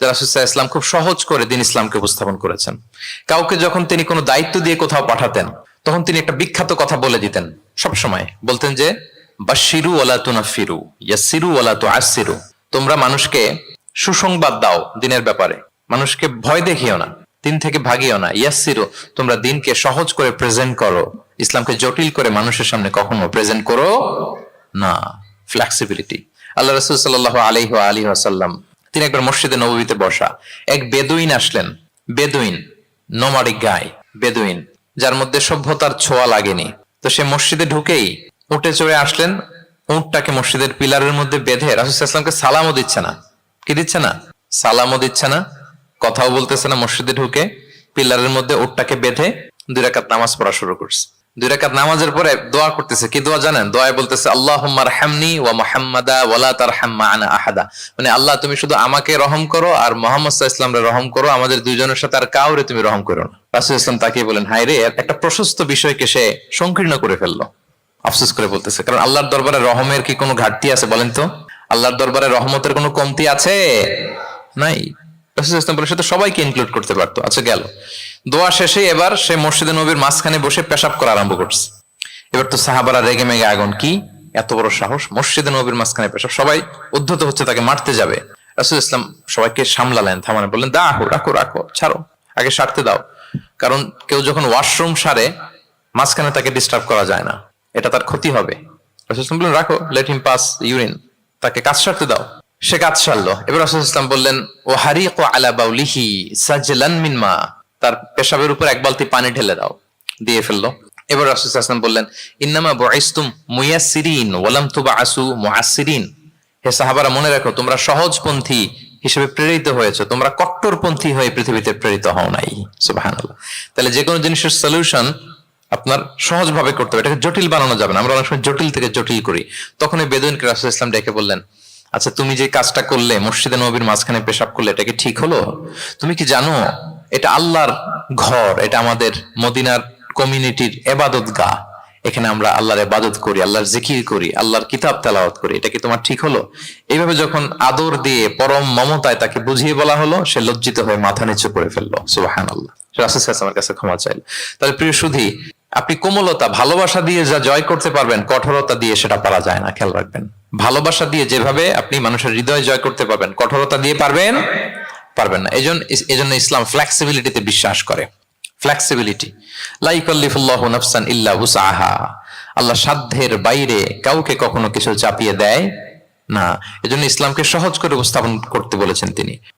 যে ইসলাম খুব সহজ করে দিন ইসলামকে উপস্থাপন করেছেন। কাউকে যখন তিনি কোনো দায়িত্ব দিয়ে কোথাও পাঠাতেন, তখন তিনি একটা বিখ্যাত কথা বলে দিতেন সব সময় বলতেন যে বাশিরু ওলা তুনাফিরু ইয়াসিরু ওলা তু আসিরু তোমরা মানুষকে সুসংবাদ দাও দিনের ব্যাপারে। মানুষকে ভয় দেখিও না, দিন থেকে ভাগিও না। ইয়াসিরু তোমরা দিনকে সহজ করে প্রেজেন্ট করো। ইসলামকে জটিল করে মানুষের সামনে কখনো প্রেজেন্ট করো না। ফ্লেক্সিবিলিটি। আল্লাহ রসুল সাল্লাহ আলহি আলী আসাল্লাম তিনি একবার মসজিদে নবীতে বসা এক বেদুইন আসলেন। বেদুইন নোমাডিক গায় বেদুইন, যার মধ্যে সভ্যতার ছোঁয়া লাগেনি। তো সে মসজিদে ঢুকেই উঠে চড়ে আসলেন। উঁটটাকে মসজিদের পিলারের মধ্যে বেঁধে রাসুলামকে সালামও দিচ্ছে না। কি দিচ্ছে না? সালামও দিচ্ছে না, কথাও বলতেছে না। মসজিদে ঢুকে পিলারের মধ্যে উটটাকে বেঁধে দুই রাকাত নামাজ পড়া শুরু করছে। দুই নামাজের পরে দোয়া করতেছে। কি দোয়া জানেন? দোয়ায় বলতেছে আল্লাহ ওয়া মোহাম্মদা তার আহাদা। মানে আল্লাহ, তুমি শুধু আমাকে রহম করো আর মোহাম্মদ রহম করো। আমাদের সাথে আর কাউরে তুমি রহম করো না। রাসুল ইসলাম বলেন হাই রে একটা প্রশস্ত বিষয়কে সে সংকীর্ণ করে ফেলল। আফসোস করে বলতেছে, কারণ আল্লাহর দরবারে রহমের কি কোনো ঘাটতি আছে বলেন তো? আল্লাহর দরবারে রহমতের কোনো কমতি আছে? নাই। রাসূল ইসলাম বলে সে তো সবাইকে ইনক্লুড করতে পারতো। আচ্ছা গেল। দোয়া শেষে এবার সে মসজিদে নবীর মাঝখানে বসে পেশাব করা আরম্ভ করছে। এবার তো সাহাবারা রেগে মেগে আগুন কি? এত বড় সাহস, মসজিদে নবীর মাঝখানে পেশাব। সবাই উদ্ধত হচ্ছে, তাকে মারতে যাবে। রাসুল ইসলাম সবাইকে সামলালেন থামানে বললেন দা রাখো রাখো, ছাড়ো, আগে সারতে দাও। কারণ কেউ যখন ওয়াশরুম সারে, মাঝখানে তাকে ডিস্টার্ব করা যায় না। এটা তার ক্ষতি হবে। রাসূল ইসলাম বললেন, রাখো লেট হিম পাস ইউরিন তাকে কাজ সারতে দাও। সে কাজ সারলো। এবার রাসূল ইসলাম বললেন ও হারিক আলা বাউলিহি সাজলান মিন মা। তার পেশাবের উপর এক বালতি পানি ঢেলে দাও, দিয়ে ফেলল। এবার রাসূল ইসলাম বললেন, ইন্নামা বুইসতুম মুয়াসসিরিন ওয়ালাম তুবাসু মুআসসিরিন। হে সাহাবারা, মনে রাখো, তোমরা সহজপন্থী হিসেবে প্রেরিত হয়েছে, তোমরা কট্টরপন্থী হয়ে পৃথিবীতে প্রেরিত হও নাই, সুবহানাল্লাহ। তাহলে যে কোনো জিনিসের সলিউশন আপনার সহজভাবে করতে হবে, এটাকে জটিল বানানো যাবে না। আমরা অনেক সময় জটিল থেকে জটিল করি। তখন এই বেদুইনকে রাসুল ইসলাম ডেকে বললেন আচ্ছা তুমি যে কাজটা করলে, মসজিদে নবীর মাঝখানে পেশাব করলে, এটা কি ঠিক হলো? তুমি কি জানো এটা আল্লাহর ঘর, এটা আমাদের মদিনার কমিউনিটির এবাদত গা এখানে আমরা আল্লাহর এবাদত করি, আল্লাহর জিকির করি, আল্লাহর কিতাব তেলাওয়াত করি। এটা কি তোমার ঠিক হলো? এইভাবে যখন আদর দিয়ে পরম মমতায় তাকে বুঝিয়ে বলা হলো, সে লজ্জিত হয়ে মাথা নিচু করে ফেলল। সুবাহান আল্লাহ রাসুল আমার কাছে ক্ষমা চাইল। তাহলে প্রিয় সুধী, আপনি কোমলতা, ভালোবাসা দিয়ে যা জয় করতে পারবেন, কঠোরতা দিয়ে সেটা পারা যায় না, খেয়াল রাখবেন। ভালোবাসা দিয়ে যেভাবে আপনি মানুষের হৃদয় জয় করতে পারবেন, কঠোরতা দিয়ে পারবেন পারবেন না। এজন্য এজন্য ইসলাম ফ্লেক্সিবিলিটিতে বিশ্বাস করে। ফ্লেক্সিবিলিটি লাইকল্লিফুল্লাহ নাফসান ইল্লা হুসাহা আল্লাহ সাধ্যের বাইরে কাউকে কখনো কিছু চাপিয়ে দেয় না। এজন্য ইসলামকে সহজ করে উপস্থাপন করতে বলেছেন তিনি।